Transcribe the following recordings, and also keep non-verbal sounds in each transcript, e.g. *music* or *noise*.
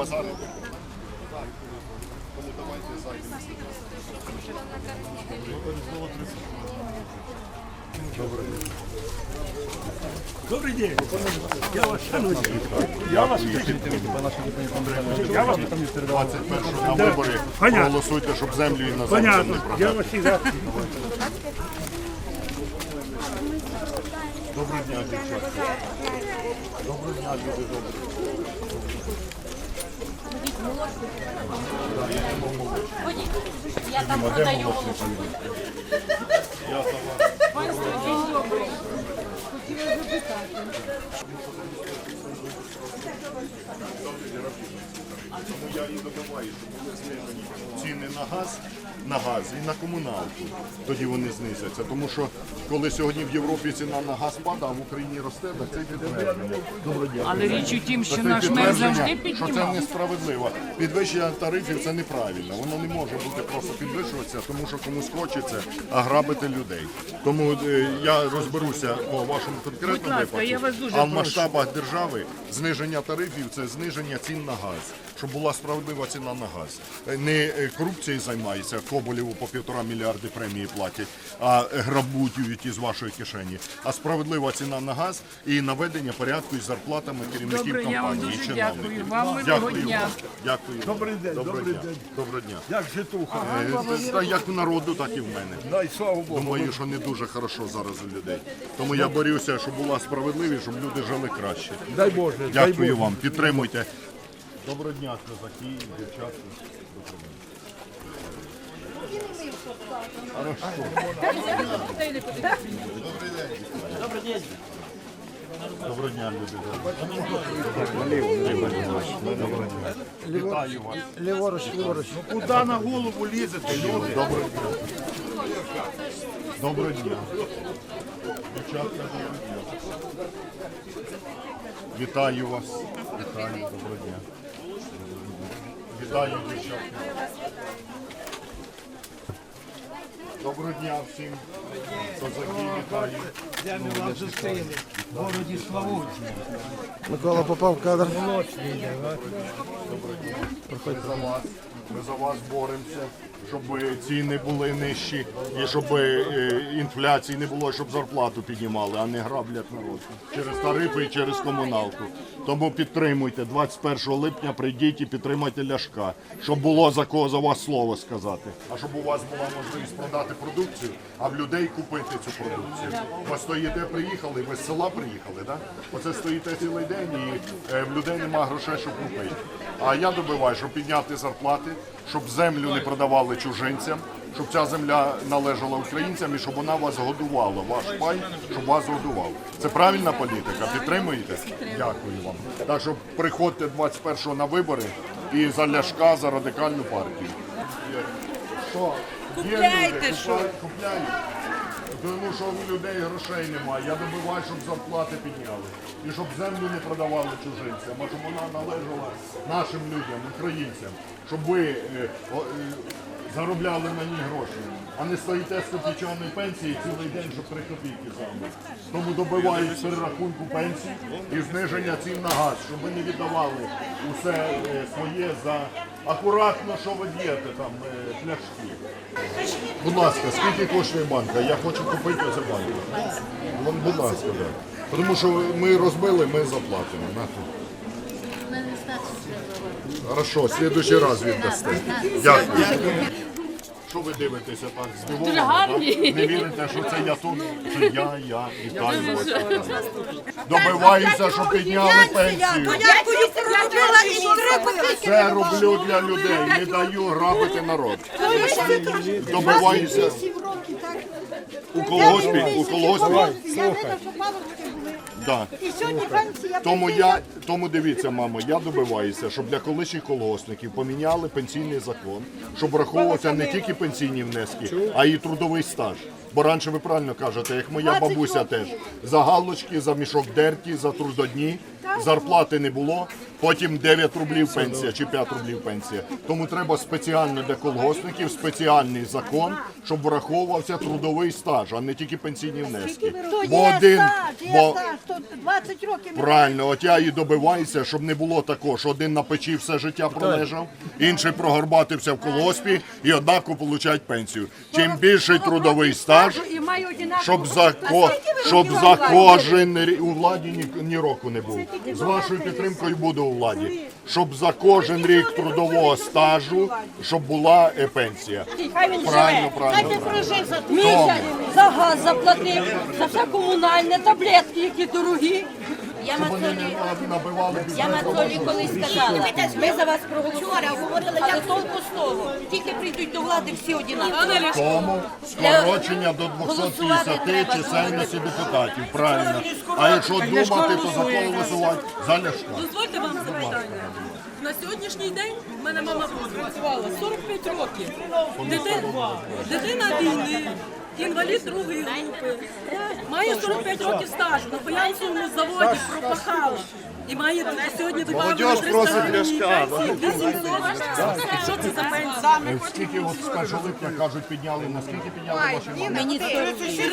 базарити. Тому давайте зайдемо. Добрый день. Я вас шаную. Я вас Я вас 21 на Понятно. голосуйте, щоб землю іноземцям не понятно. продати. Я вас всегда. Доброго дня, дівчатка. Доброго дня, люди добрі. Я там продаю. Я за запитати. Тому я і добиваю, тому ціни на газ, на газ і на комуналку. Тоді вони знизяться. Тому що коли сьогодні в Європі ціна на газ падає, а в Україні росте, так це підтвердження. Але річ у тім, що наш мер завжди що це несправедливо. Підвищення тарифів це неправильно. Воно не може бути просто підвищуватися, тому що комусь хочеться ограбити людей. Тому е, я розберуся по вашому конкретному випадку. а в масштабах держави зниження тарифів це зниження цін на газ, щоб була справедлива ціна на газ. Е, Не е, корупцією займається Коболєву по півтора мільярди премії платять, а грабують із вашої кишені. А справедлива ціна на газ і наведення порядку із зарплатами керівників Добре, я вам компанії. і дуже чиновників. дякую. Вам Дякую дня. вам. Дякую. Добрий день, добрий день. Доброго дня. Як житуха? Е, Та як у народу, так і в мене. Дай слава Богу. Думаю, що не дуже хорошо зараз у людей. Тому я борюся, щоб була справедливість, щоб люди жили краще. Дай Боже, дай Дякую Боже. вам, підтримуйте. Доброго дня, козаки, дівчатки. Доброго дня, люди. Вітаю вас. Ліворуч, ліворуч. Куди на голову лізете, люди? Доброго дня. Доброго дня. Дівчатка, доброго дня. Вітаю вас. Вітаю, доброго дня. Вітаю, дівчатка. Доброго дня всім. Козаки, вітаю. Ми вас зустріли? В городі Славутську. Микола попав в кадр. Ми за вас. Ми за вас боремося, щоб ціни були нижчі і щоб е, інфляції не було, щоб зарплату піднімали, а не граблять народ через тарифи і через комуналку. Тому підтримуйте 21 липня. Прийдіть і підтримайте ляшка, щоб було за кого за вас слово сказати. А щоб у вас була можливість продати продукцію, а в людей купити цю продукцію. Ви стоїте, приїхали, ви з села приїхали, так? Оце стоїте цілий день і е, в людей немає грошей, щоб купити. А я добиваю, щоб підняти зарплати, щоб землю не продавали чужинцям, щоб ця земля належала українцям і щоб вона вас годувала, ваш пай, щоб вас годував. Це правильна політика. Підтримуєте? Дякую вам. Так що приходьте 21-го на вибори і за Ляшка, за радикальну партію. Що? Купляйте, що? Купляють. Тому що у людей грошей немає. Я добиваю, щоб зарплати підняли. І щоб землю не продавали чужинцям, а щоб вона належала нашим людям, українцям. Щоб ви е, е, заробляли на ній гроші, а не стоїте з копійчаної пенсії цілий день, щоб три копійки саме. Тому добивають перерахунку пенсій і зниження цін на газ, щоб ви не віддавали усе е, своє за акуратно, що ви б'єте там е, пляшки. Будь ласка, скільки коштує банка? Я хочу купити цю банку. Будь ласка, так. Тому що ми розбили, ми заплатимо. Хорошо, в следующий раз віддасте. Дякую. Що ви дивитеся так здивовано? Не вірите, що це я тут? Що я, я, вітаю вас. Добиваюся, щоб підняли пенсію. Це роблю для людей, не даю грабити народ. Добиваюся у колгоспі, у колгоспі. Да. І сьогодні пенсія Тому я тому дивіться, мамо, я добиваюся, щоб для колишніх колгоспників поміняли пенсійний закон, щоб враховувався не тільки пенсійні внески, а й трудовий стаж. Бо раніше ви правильно кажете, як моя бабуся теж за галочки, за мішок дерті, за трудодні зарплати не було, потім 9 рублів пенсія чи 5 рублів пенсія. Тому треба спеціально для колгоспників спеціальний закон, щоб враховувався трудовий стаж, а не тільки пенсійні внески. Бо один, бо 20 років. Правильно, от я і добиваюся, щоб не було такого, що один на печі все життя пролежав, інший прогорбатився в колгоспі і однаково получають пенсію. Чим більший трудовий стаж, І маю одинакову. щоб за, ко, щоб за кожен рі- у владі ні, ні року не був. З вашою підтримкою буду у владі. Щоб за кожен рік трудового стажу, щоб була е, пенсія. Хай він Правильно, живе. правильно, Хай правильно. прожив за місяць, за газ заплатив, за все комунальне, таблетки, які дорогі. Я Мацолі, я. Мацолі колись сказала, ми за вас проголосували, але толку з того. Тільки прийдуть до влади всі однакові. Тому скорочення до 250 чисельності депутатів. Правильно. А якщо думати, то за кого голосувати? За Ляшка. Дозвольте вам запитання. На сьогоднішній день в мене мама працювала 45 років. Дитина, дитина війни, інвалід другої групи. Має 45 років стажу, на фаянсовому заводі пропахала. І має сьогодні добавили Молодіж 300 просить гривень Ляшка, пенсії. 800. Що це за пенсія? Скільки от з 1 липня кажуть підняли, наскільки підняли ваші мами? Мені 360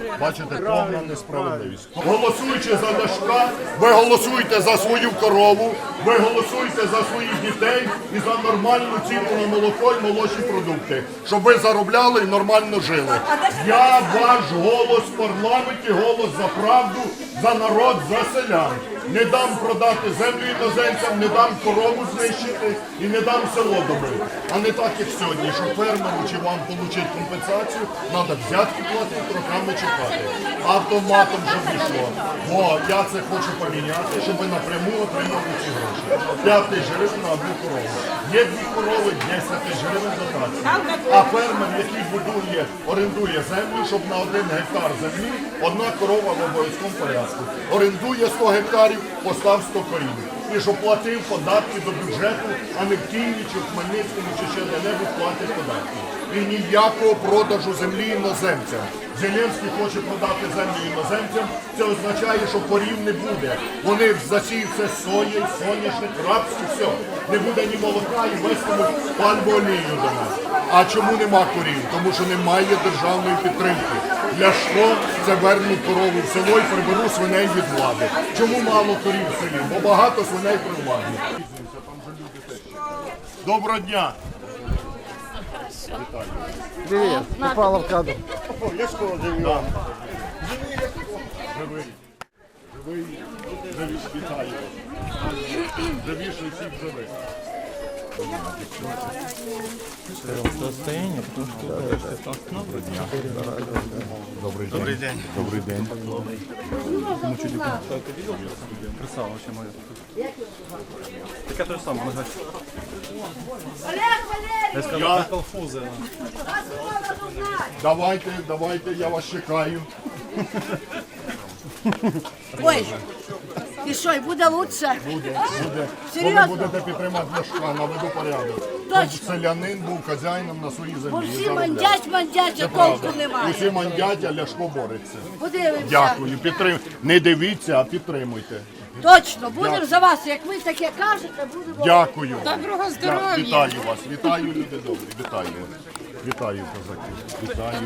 гривень. Бачите, повна несправедливість. Голосуючи за Ляшка, ви голосуєте за свою корову, ви голосуєте за своїх дітей і за нормальну ціну на молоко і молочні продукти, щоб ви заробляли і нормально жили. Я ваш голос в парламенті, голос за правду, за народ, за селян. Не дам продати землю іноземцям, не дам корову знищити і не дам село добити. А не так, як сьогодні, що фермеру чи вам отримати компенсацію, треба взятки платити, роками чекати. Автоматом, щоб йшло. Бо я це хочу поміняти, щоб ви напряму отримали ці гроші. 5 тисяч гривень на одну корову. Є дві корови, 10 тисяч гривень дотації. А фермер, який будує, орендує землю, щоб на один гектар землі одна корова в обов'язковому порядку. Орендує 100 гектарів, постав 100 корів. І що платив податки до бюджету, а не в Києві чи в Хмельницькому чи ще де-небудь платить податки. І ніякого продажу землі іноземцям. Зеленський хоче продати землю іноземцям, це означає, що корів не буде. Вони засіють це соєю, соняшник, рапс все. Не буде ні молока і вестимуть пальмову олію до нас. А чому нема корів? Тому що немає державної підтримки. Ляшко це верну корову в село і приберу свиней від влади. Чому мало корів в селі? Бо багато свиней при владі. Доброго дня! Привет, попала в кадр. Ляшко живий. Да. Живий. Живий. Живий. Вітаю. Живіше всіх живих. Добрий день. Добрий день. Добрий день. Таке те ж саме, ми Я... Давайте, давайте, я вас чекаю. *laughs* Ой, і що, і буде лучше? Буде, буде. Коли Серйозно? будете підтримати Ляшка, наведу порядок. Точно. Щоб селянин був хазяїном на своїй землі. Бо всі заробляв. мандять, мандять, а правда. толку немає. Усі мандять, а Ляшко бореться. Подивимося. Дякую. Підтрим... Не дивіться, а підтримуйте. Точно, будемо за вас. Як ви таке кажете, будемо. Дякую. Доброго здоров'я. Вітаю вас. Вітаю, люди добрі. Вітаю вас. Вітаю, козаки. Вітаю.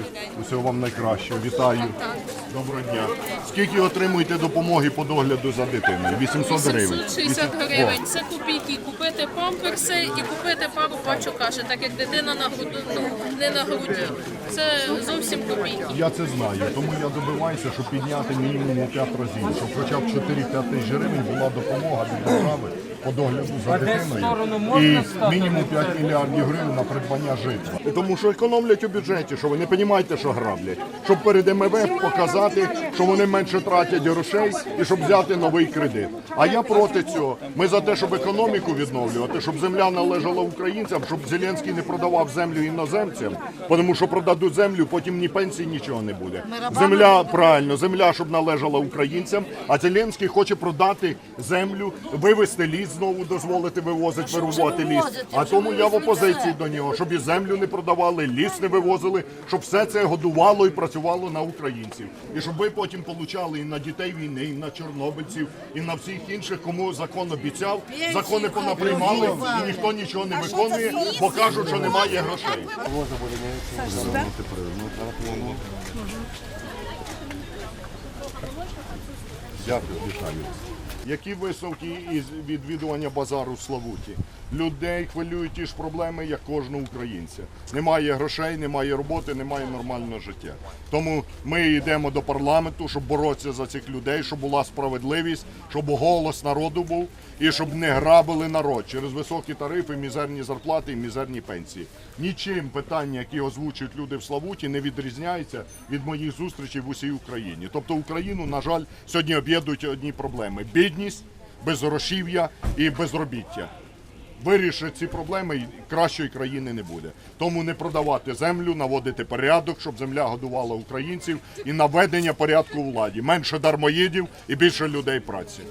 Усього вам найкращого. Вітаю. Доброго дня. Скільки отримуєте допомоги по догляду за дитиною? 800 гривень. 860 гривень. Це копійки. Купити памперси і купити пару пачок каші, так як дитина на груду, ну, не на груді. Це зовсім копійки. Я це знаю, тому я добиваюся, щоб підняти мінімум у 5 разів, щоб хоча б 4-5 тисяч гривень була допомога від держави по догляду за дитиною і мінімум 5 мільярдів гривень на придбання житла. Тому що економлять у бюджеті, що ви не розумієте, що граблять. Щоб перед МВФ показати, що вони менше тратять грошей і щоб взяти новий кредит. А я проти цього. Ми за те, щоб економіку відновлювати, щоб земля належала українцям, щоб Зеленський не продавав землю іноземцям, тому що продадуть продадуть землю, потім ні пенсії, нічого не буде. Земля, правильно, земля, щоб належала українцям, а Зеленський хоче продати землю, вивезти ліс знову, дозволити вивозити, вирубувати ліс. А тому я в опозиції до нього, щоб і землю не продавали, ліс не вивозили, щоб все це годувало і працювало на українців. І щоб ви потім получали і на дітей війни, і на чорнобильців, і на всіх інших, кому закон обіцяв, закони понаприймали, і ніхто нічого не виконує, бо кажуть, що немає грошей. Дякую, вітаю. Які висновки із відвідування базару в Славуті? Людей хвилюють ті ж проблеми, як кожного українця. Немає грошей, немає роботи, немає нормального життя. Тому ми йдемо до парламенту, щоб боротися за цих людей, щоб була справедливість, щоб голос народу був і щоб не грабили народ через високі тарифи, мізерні зарплати і мізерні пенсії. Нічим питання, які озвучують люди в Славуті, не відрізняється від моїх зустрічей в усій Україні. Тобто Україну, на жаль, сьогодні об'єднують одні проблеми: бідність, безгрошів'я і безробіття. Вирішить ці проблеми, кращої країни не буде. Тому не продавати землю, наводити порядок, щоб земля годувала українців і наведення порядку у владі. Менше дармоїдів і більше людей праці.